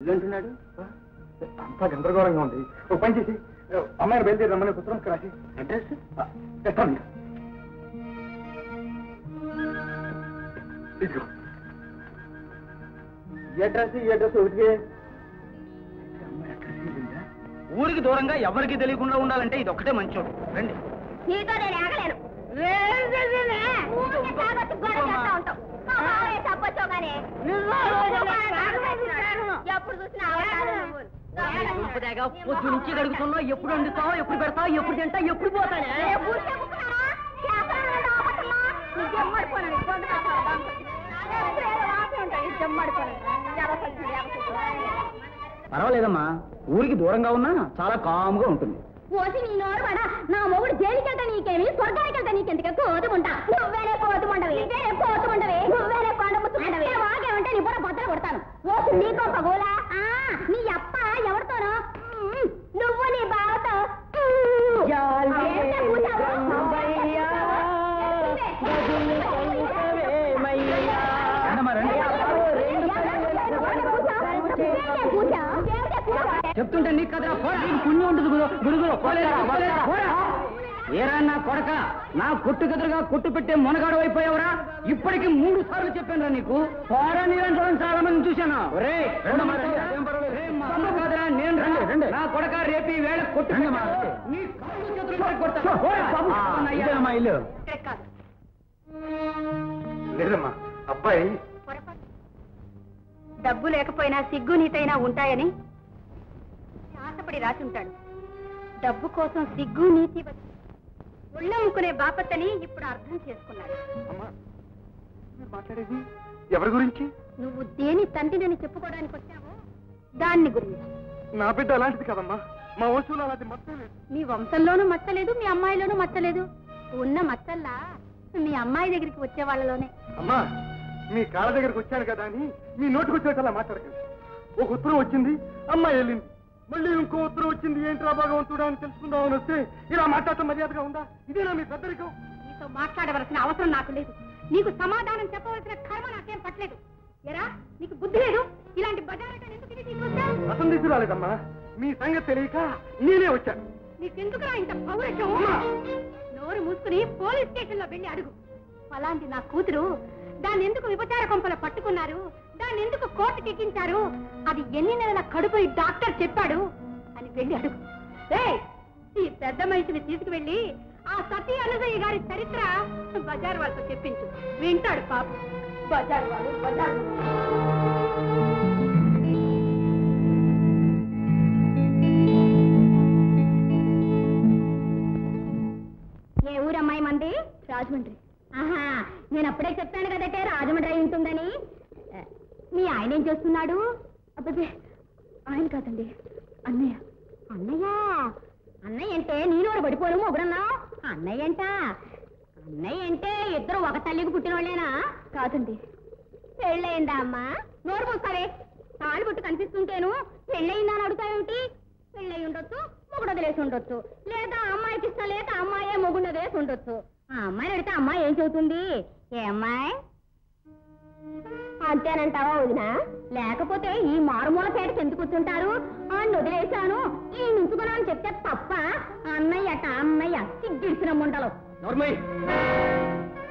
అంటున్నాడు అంతా గందరగోళంగా ఉంది. ఓ పని చేసి అమ్మాయిని బయలుదేరి రమ్మని పుస్తకం రాసి అడ్రస్? ఇదిగో. ఈ అడ్రస్ ఈ అడ్రస్ ఒకటి ఇదిందా? ఊరికి దూరంగా ఎవరికి తెలియకుండా ఉండాలంటే ఇది ఒక్కటే మంచోడు రండి. నీతో నేను ఆగలేను. తాగొచ్చి పొద్దు నుంచి గడుగుతున్నావు. ఎప్పుడు వండుతావు ఎప్పుడు పెడతావు ఎప్పుడు తింటావు ఎప్పుడు పోతానే. పర్వాలేదమ్మా. ఊరికి దూరంగా ఉన్నా చాలా కామ్గా ఉంటుంది. పోసి నీ నోరు పడ నా మొగుడు జైలుకెళ్తా నీకేమి? స్వర్గానికెళ్తా నీకెందుకే? కోతుకుంటా నువ్వేనే కోతుకుంటవి నువ్వేనే కోతుకుంటవి నువ్వేనే కొండ ముచ్చుకుంటవి వాగే ఉంటే నీ బుర్ర బద్దలు కొడతాను. ఓసి నీకో పగోలా నీ నువ్వు నీ బావతో? చెప్తుంటే నీకు కదా పోరా. నీకు పుణ్యం ఉంటుంది గురు గురుగురు ఏరా నా కొడక? నా కొట్టు కదురుగా కొట్టు పెట్టే మొనగాడు అయిపోయావురా? ఇప్పటికి మూడు సార్లు చెప్పానురా నీకు. పోరా నీరంటే చాలా మంది చూశాను రే కాదురా నేను రండి నా కొడక రేపు ఈ వేళ కొట్టు నీ కాళ్ళు చేతులు పట్టుకు కొడతా. పోరా. ఆ, ఇల్లు. ఇక్కడ కాదు. లేదమ్మా అబ్బాయి. డబ్బు లేకపోయినా సిగ్గు నీతైనా ఉంటాయని ఆశపడి రాసి ఉంటాడు డబ్బు కోసం సిగ్గు నీతి వదిలి ఒళ్ళమ్ముకునే బాపత్తని ఇప్పుడు అర్థం చేసుకున్నాడు. అమ్మా మీరు మాట్లాడేది ఎవరి గురించి? నువ్వు దేని తండ్రినని చెప్పుకోవడానికి వచ్చావో దాన్ని గురించి. నా బిడ్డ అలాంటిది కదమ్మా. మా వస్తువులు అలాంటి మొత్తం లేదు. మీ వంశంలోనూ మచ్చలేదు మీ అమ్మాయిలోనూ మచ్చలేదు ఉన్న మచ్చల్లా మీ అమ్మాయి దగ్గరికి వచ్చే వాళ్ళలోనే. అమ్మా మీ కాళ్ళ దగ్గరికి వచ్చాను కదా అని మీ నోటికి వచ్చేటలా మాట్లాడకండి. ఒక ఉత్తరం వచ్చింది అమ్మాయి వెళ్ళింది. మళ్ళీ ఇంకో ఉత్తరం వచ్చింది ఏంట్రా భగవంతుడా అని తెలుసుకుందామని వస్తే ఇలా మాట్లాడటం మర్యాదగా ఉందా? ఇదేనా మీ పెద్దరికం? నీతో మాట్లాడవలసిన అవసరం నాకు లేదు. నీకు సమాధానం చెప్పవలసిన కర్మ నాకేం పట్టలేదు. రసం తీసుకురాలేదమ్మా మీ సంగతి తెలియక నేనే వచ్చాను. నీకెందుకురా ఇంత పౌరషం? నోరు మూసుకుని పోలీస్ స్టేషన్లో వెళ్ళి అడుగు. అలాంటి నా కూతురు దాన్ని ఎందుకు విభచార కొంపల పట్టుకున్నారు? దాన్ని ఎందుకు కోర్టుకి ఎక్కించారు అది ఎన్ని నెలల కడుపు డాక్టర్ చెప్పాడు? అని వెళ్ళి అడుగు. ఈ పెద్ద మనిషిని తీసుకువెళ్ళి ఆ సతీ అనుసయ్య గారి చరిత్ర బజార్ వాళ్ళతో చెప్పించు. వింటాడు పాప. బజార్ వాళ్ళు బజార్ ఊరమ్మాయి మంది రాజమండ్రి. ఆహా నేను అప్పుడే చెప్పాను కదటే రాజమండ్రి అయి ఉంటుందని. మీ ఆయన ఏం చేస్తున్నాడు? అబ్బే ఆయన కాదండి అన్నయ్య. అన్నయ్య? అన్నయ్య అంటే నేను పడిపోను మొగుడన్నా? అన్నయ్య అంట? అన్నయ్య అంటే ఇద్దరు ఒక తల్లికి పుట్టిన వాళ్ళేనా కాదండి. పెళ్ళయిందా అమ్మా? నోరు మూస్తావే. తాళి పుట్టు కనిపిస్తుంటేను పెళ్ళయిందా అని అడుగుతావేమిటి? పెళ్ళయి ఉండొచ్చు మొగుడు వదిలేసి ఉండొచ్చు. లేదా అమ్మాయికి ఇష్టం లేక అమ్మాయే మొగుడు ఉండొచ్చు. ఆ అమ్మాయిని అడిగితే అమ్మాయి ఏం చెబుతుంది? ఏ అమ్మాయి? అంతేనంటావా వదిన? లేకపోతే ఈ మారుమూల పేటకి ఎందుకు కూర్చుంటారు అని వదిలేశాను. ఈ నుంచుకున్నా అని చెప్తే తప్ప అన్నయ్యట అన్నయ్య సిగ్గిడిసిన ముండలు.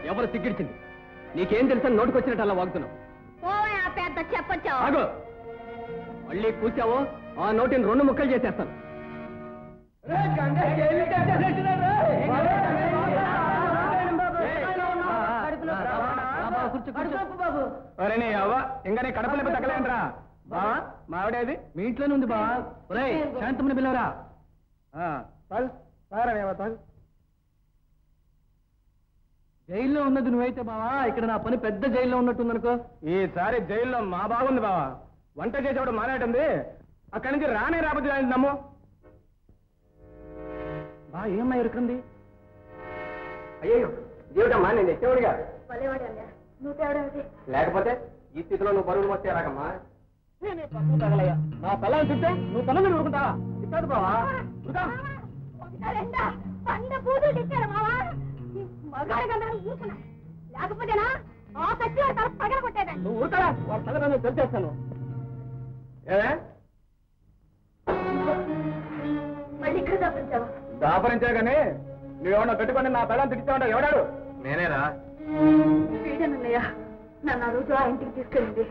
ఎవరు సిగ్గిడిచింది? నీకేం తెలుసని నోటికి వచ్చినట్టు అలా వాగుతున్నావు. ఓ ఆ పెద్ద చెప్పొచ్చు. ఆగు. మళ్ళీ కూర్చావో? ఆ నోటిని రెండు ముక్కలు చేసేస్తాను. ఒరేనే అవ్వ ఇంకా నీ కడపలేప తగ్గలేంట్రా బావా మావిడేది? మీ ఇంట్లోనే ఉంది బావా ఒరే శాంతముని తాగు జైల్లో ఉన్నది నువ్వైతే బావా ఇక్కడ నా పని పెద్ద జైల్లో ఉన్నట్టుందనుకో. ఈసారి జైల్లో మా బాగుంది బావా. వంట చేసేవాడు మానేటుంది. అక్కడి నుంచి రానే రాబోద్దు నమ్ము. బా ఏమై ఇరుకుంది అయ్యో దేవుడమ్మా నేను తెచ్చేవాడిగా. నువ్వు లేకపోతే ఈ స్థితిలో నువ్వు బరువులు వస్తే ఎలాగమ్మా? నా పిల్లలు చూస్తే నువ్వు పిల్లలు ఊరుకుంటావా? కాదు బావా లేకపోతేనా ఆ సచ్చి తల పగల కొట్టేదాన్ని. నువ్వు ఊరుతారా వాళ్ళ సంగతి నేను తెలిసేస్తాను ఏమే మళ్ళీ ఇక్కడ తప్పించావా దాపరించా కానీ నువ్వేమన్నా పెట్టుకొని నా పెళ్ళని తిట్టావు ఎవడాడు? నేనేరా. వీడనన్నయ్య నన్ను ఆ రోజు ఆ ఇంటికి తీసుకెళ్ళింది.